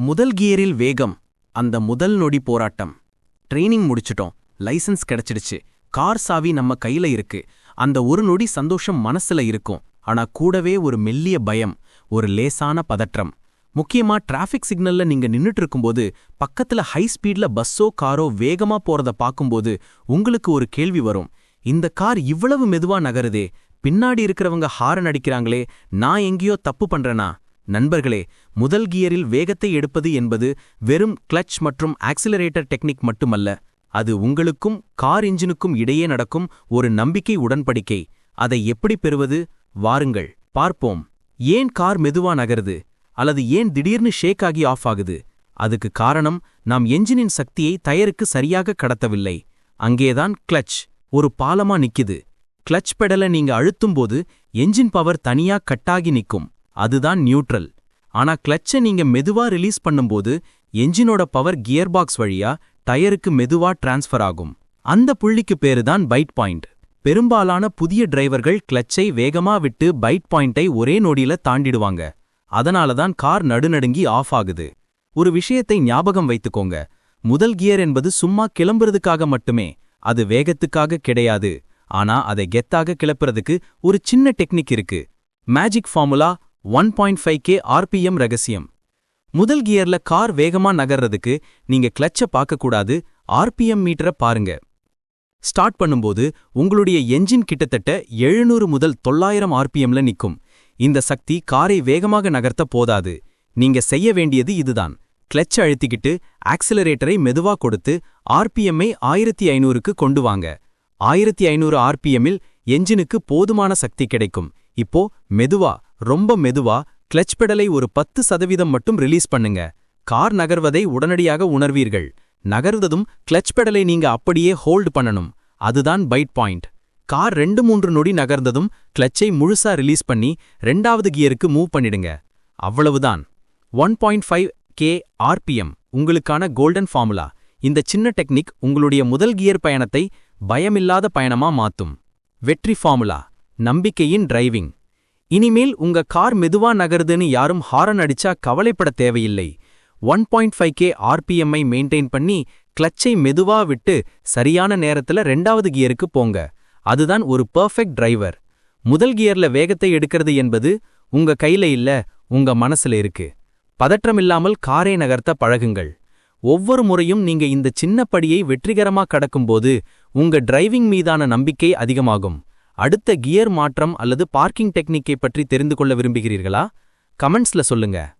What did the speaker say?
முதல் கியரில் வேகம் அந்த முதல் நொடி போராட்டம். ட்ரெயினிங் முடிச்சிட்டோம் லைசென்ஸ் கிடைச்சிடுச்சு கார் சாவி நம்ம கையில இருக்கு அந்த ஒரு நொடி சந்தோஷம் மனசுல இருக்கும் ஆனா கூடவே ஒரு மெல்லிய பயம் ஒரு லேசான பதற்றம். முக்கியமா டிராஃபிக் சிக்னல்ல நீங்க நின்னுட்டு இருக்கும்போது பக்கத்துல ஹை ஸ்பீட்ல பஸ்ஸோ காரோ வேகமா போறத பாக்கும்போது உங்களுக்கு ஒரு கேள்வி வரும் இந்த கார் இவ்வளவு மெதுவா நகருதே பின்னாடி இருக்கிறவங்க ஹாரன் அடிக்கிறாங்களே நான் எங்கேயோ தப்பு பண்றேனா? நண்பர்களே முதல் கியரில் வேகத்தை எடுப்பது என்பது வெறும் கிளச் மற்றும் ஆக்சிலரேட்டர் டெக்னிக் மட்டுமல்ல அது உங்களுக்கும் கார் இன்ஜினுக்கும் இடையே நடக்கும் ஒரு நம்பிக்கை உடன்படிக்கை. அதை எப்படி பெறுவது? வாருங்கள் பார்ப்போம். ஏன் கார் மெதுவா நகருது? அல்லது ஏன் திடீர்னு ஷேக் ஆகி ஆஃப் ஆகுது? அதுக்கு காரணம் நாம் என்ஜினின் சக்தியை டயருக்கு சரியாக கடத்தவில்லை. அங்கேதான் கிளச் ஒரு பாலமா நிக்குது. கிளச் பெடல நீங்க அழுத்தும்போது என்ஜின் பவர் தனியா கட்டாகி நிக்கும் அதுதான் நியூட்ரல். ஆனா கிளட்சை நீங்க மெதுவா ரிலீஸ் பண்ணும்போது என்ஜினோட பவர் கியர் பாக்ஸ் வழியா டயருக்கு மெதுவா டிரான்ஸ்ஃபர் ஆகும். அந்த புள்ளிக்கு பேரு தான் பைட் பாயிண்ட். பெரும்பாலான புதிய டிரைவர்கள் கிளட்சை வேகமா விட்டு பைட் பாயிண்டை ஒரே நொடியில தாண்டிடுவாங்க. அதனால தான் கார் நடுநடுங்கி ஆஃப் ஆகுது. ஒரு விஷயத்தை ஞாபகம் வைத்துக்கோங்க. முதல் கியர் என்பது சும்மா கிளம்புறதுக்காக மட்டுமே அது வேகத்துக்காக கிடையாது. ஆனா அதை கெத்தாக கிளப்புறதுக்கு ஒரு சின்ன டெக்னிக் இருக்கு. Magic formula one point five K RPM ரகசியம். முதல் கியர்ல கார் வேகமா நகர்றதுக்கு நீங்க கிளட்ச பார்க்கக்கூடாது ஆர்பிஎம் மீட்டரை பாருங்க. ஸ்டார்ட் பண்ணும்போது உங்களுடைய என்ஜின் கிட்டத்தட்ட எழுநூறு முதல் தொள்ளாயிரம் ஆர்பிஎம்ல நிக்கும். இந்த சக்தி காரை வேகமாக நகர்த்த போதாது. நீங்க செய்ய வேண்டியது இதுதான். கிளட்ச அழுத்திக்கிட்டு ஆக்சிலரேட்டரை மெதுவா கொடுத்து ஆர்பிஎம்ஐ ஆயிரத்தி ஐநூறுக்கு கொண்டு வாங்க. ஆயிரத்தி ஐநூறு ஆர்பிஎம்மில் என்ஜினுக்கு போதுமான சக்தி கிடைக்கும். இப்போ மெதுவா ரொம்ப மெதுவா கிளச் பெடலை ஒரு பத்து சதவீதம் மட்டும் ரிலீஸ் பண்ணுங்க. கார் நகர்வதை உடனடியாக உணர்வீர்கள். நகர்ந்ததும் கிளச் பெடலை நீங்க அப்படியே ஹோல்டு பண்ணணும். அதுதான் பைட் பாயிண்ட். கார் ரெண்டு மூன்று நொடி நகர்ந்ததும் கிளச்சை முழுசா ரிலீஸ் பண்ணி ரெண்டாவது கியருக்கு மூவ் பண்ணிடுங்க. அவ்வளவுதான். One point five K RPM உங்களுக்கான கோல்டன் ஃபார்முலா. இந்த சின்ன டெக்னிக் உங்களுடைய முதல் கியர் பயணத்தை பயமில்லாத பயணமா மாத்தும். வெற்றி ஃபார்முலா. நம்பிக்கையின் டிரைவிங். இனிமேல் உங்க கார் மெதுவா நகருதுன்னு யாரும் ஹாரன் அடிச்சா கவலைப்பட தேவையில்லை. ஒன் பாயிண்ட் ஃபைவ் கே ஆர்பிஎம்ஐ மெயின்டைன் பண்ணி கிளச்சை மெதுவா விட்டு சரியான நேரத்துல ரெண்டாவது கியருக்கு போங்க. அதுதான் ஒரு பெர்ஃபெக்ட் டிரைவர். முதல் கியர்ல வேகத்தை எடுக்கிறது என்பது உங்க கையில இல்ல உங்க மனசுல இருக்கு. பதற்றமில்லாமல் காரை நகர்த்த பழகுங்கள். ஒவ்வொரு முறையும் நீங்க இந்த சின்ன படியை வெற்றிகரமா கடக்கும்போது உங்க டிரைவிங் மீதான நம்பிக்கை அதிகமாகும். அடுத்த கியர் மாற்றம் அல்லது பார்க்கிங் டெக்னிக்கை பற்றி தெரிந்து கொள்ள விரும்புகிறீர்களா? கமெண்ட்ஸ்ல சொல்லுங்க.